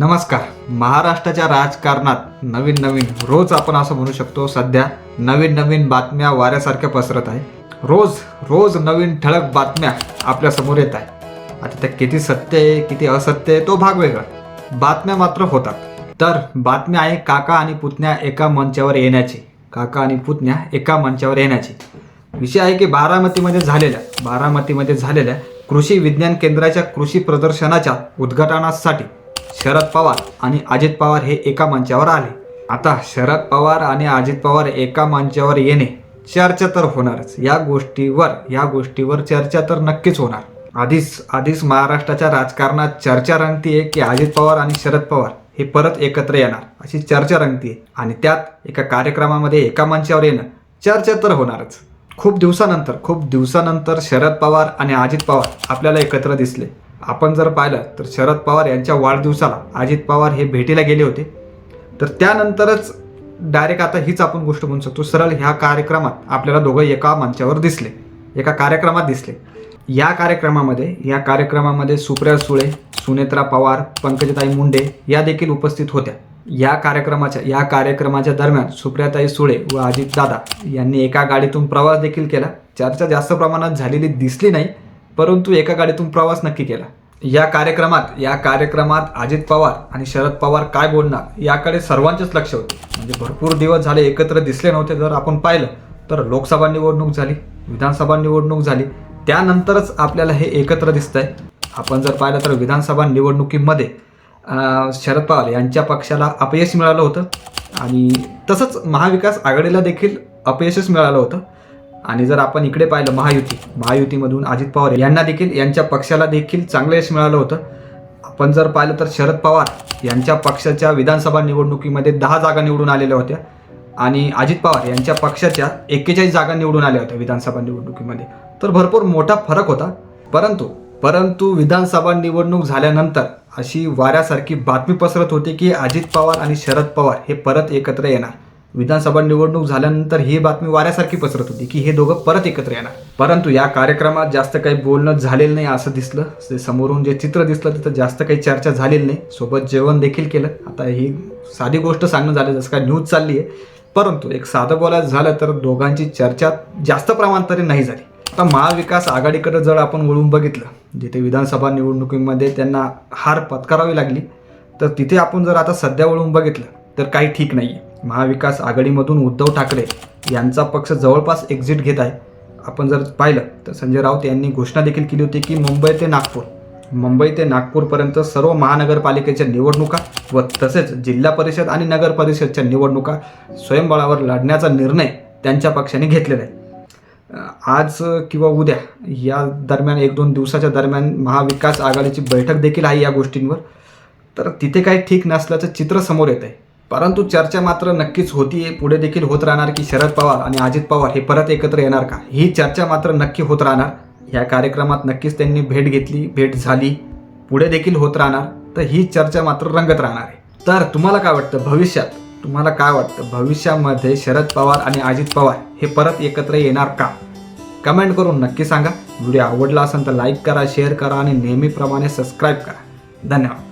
नमस्कार. महाराष्ट्राच्या राजकारणात नवीन नवीन रोज आपण असं म्हणू शकतो सध्या नवीन नवीन बातम्या वाऱ्यासारख्या पसरत आहे. रोज रोज नवीन ठळक बातम्या आपल्यासमोर येत आहे. आता त्या किती सत्य आहे किती असत्य आहे तो भाग वेगळा. बातम्या मात्र होतात. तर बातम्या आहे काका आणि पुतण्या एका मंचावर येण्याची. काका आणि पुतण्या एका मंचावर येण्याची. विषय आहे की बारामतीमध्ये झालेल्या बारामतीमध्ये झालेल्या कृषी विज्ञान केंद्राच्या कृषी प्रदर्शनाच्या उद्घाटनासाठी शरद पवार आणि अजित पवार हे एका मंचावर आले. आता शरद पवार आणि अजित पवार एका मंचावर येणे चर्चा तर होणारच. या गोष्टीवर या गोष्टीवर चर्चा तर नक्कीच होणार. आधीच आधीच महाराष्ट्राच्या राजकारणात चर्चा रंगतीये की अजित पवार आणि शरद पवार हे परत एकत्र येणार. अशी चर्चा रंगतीये आणि त्यात एका कार्यक्रमामध्ये एका मंचावर येणं चर्चा तर होणारच. खूप दिवसानंतर खूप दिवसानंतर शरद पवार आणि अजित पवार आपल्याला एकत्र दिसले. आपण जर पाहिलं तर शरद पवार यांच्या वाढदिवसाला अजित पवार हे भेटीला गेले होते. तर त्यानंतरच डायरेक्ट आता हीच आपण गोष्ट म्हणू शकतो. सरळ ह्या कार्यक्रमात आपल्याला दोघं एका मंचावर दिसले. एका कार्यक्रमात दिसले. या कार्यक्रमामध्ये या कार्यक्रमामध्ये सुप्रिया सुळे सुनेत्रा पवार पंकजताई मुंडे या देखील उपस्थित होत्या. या कार्यक्रमाच्या या कार्यक्रमाच्या दरम्यान सुप्रियाताई सुळे व अजित दादा यांनी एका गाडीतून प्रवास देखील केला. चर्चा जास्त प्रमाणात झालेली दिसली नाही. परंतु एका गाडीतून प्रवास नक्की केला. या कार्यक्रमात या कार्यक्रमात अजित पवार आणि शरद पवार काय बोलणार याकडे सर्वांचेच लक्ष होते. म्हणजे भरपूर दिवस झाले एकत्र दिसले नव्हते जर आपण पाहिलं तर लोकसभा निवडणूक झाली विधानसभा निवडणूक झाली त्यानंतरच आपल्याला हे एकत्र दिसतंय. आपण जर पाहिलं तर विधानसभा निवडणुकीमध्ये शरद पवार यांच्या पक्षाला अपयश मिळालं होतं आणि तसंच महाविकास आघाडीला देखील अपयशच मिळालं होतं. आणि जर आपण इकडे पाहिलं महायुती महायुतीमधून अजित पवार यांना देखील यांच्या पक्षाला देखील चांगलं यश मिळालं होतं. आपण जर पाहिलं तर शरद पवार यांच्या पक्षाच्या विधानसभा निवडणुकीमध्ये दहा जागा निवडून आलेल्या होत्या. आणि अजित पवार यांच्या पक्षाच्या एक्केचाळीस जागा निवडून आल्या होत्या विधानसभा निवडणुकीमध्ये. तर भरपूर मोठा फरक होता. परंतु परंतु विधानसभा निवडणूक झाल्यानंतर अशी वाऱ्यासारखी बातमी पसरत होती की अजित पवार आणि शरद पवार हे परत एकत्र येणार. विधानसभा निवडणूक झाल्यानंतर ही बातमी वाऱ्यासारखी पसरत होती की हे दोघं परत एकत्र येणार. परंतु या कार्यक्रमात जास्त काही बोलणं झालेलं नाही असं दिसलं. ते समोरून जे चित्र दिसलं तिथं जास्त काही चर्चा झालेली नाही. सोबत जेवण देखील केलं. आता ही साधी गोष्ट सांगणं झालं जसं काय न्यूज चालली आहे. परंतु एक साधं बोलायचं झालं तर दोघांची चर्चा जास्त प्रमाणात तरी नाही झाली. आता महाविकास आघाडीकडे जर आपण वळून बघितलं जिथे विधानसभा निवडणुकीमध्ये त्यांना हार पत्करावी लागली तर तिथे आपण जर आता सध्या वळून बघितलं तर काही ठीक नाही आहे महाविकास आघाडीमधून उद्धव ठाकरे यांचा पक्ष जवळपास एक्झिट घेत आहे. आपण जर पाहिलं तर संजय राऊत यांनी घोषणा देखील केली होती की मुंबई ते नागपूर मुंबई ते नागपूरपर्यंत सर्व महानगरपालिकेच्या निवडणुका व तसेच जिल्हा परिषद आणि नगर परिषदच्या निवडणुका स्वयंबळावर लढण्याचा निर्णय त्यांच्या पक्षाने घेतलेला आहे. आज किंवा उद्या या दरम्यान एक दोन दिवसाच्या दरम्यान महाविकास आघाडीची बैठक देखील आहे या गोष्टींवर. तर तिथे काही ठीक नसल्याचं चित्र समोर येत आहे. परंतु चर्चा मात्र नक्कीच होती आहे पुढे देखील होत राहणार की शरद पवार आणि अजित पवार हे परत एकत्र येणार का? ही चर्चा मात्र नक्की होत राहणार. या कार्यक्रमात नक्कीच त्यांनी भेट घेतली भेट झाली. पुढे देखील होत राहणार. तर ही चर्चा मात्र रंगत राहणार आहे. तर तुम्हाला काय वाटतं? भविष्यात तुम्हाला काय वाटतं? भविष्यामध्ये शरद पवार आणि अजित पवार हे परत एकत्र येणार का? कमेंट करून नक्की सांगा. व्हिडिओ आवडला असेल तर लाईक करा शेअर करा आणि नेहमीप्रमाणे सबस्क्राईब करा. धन्यवाद.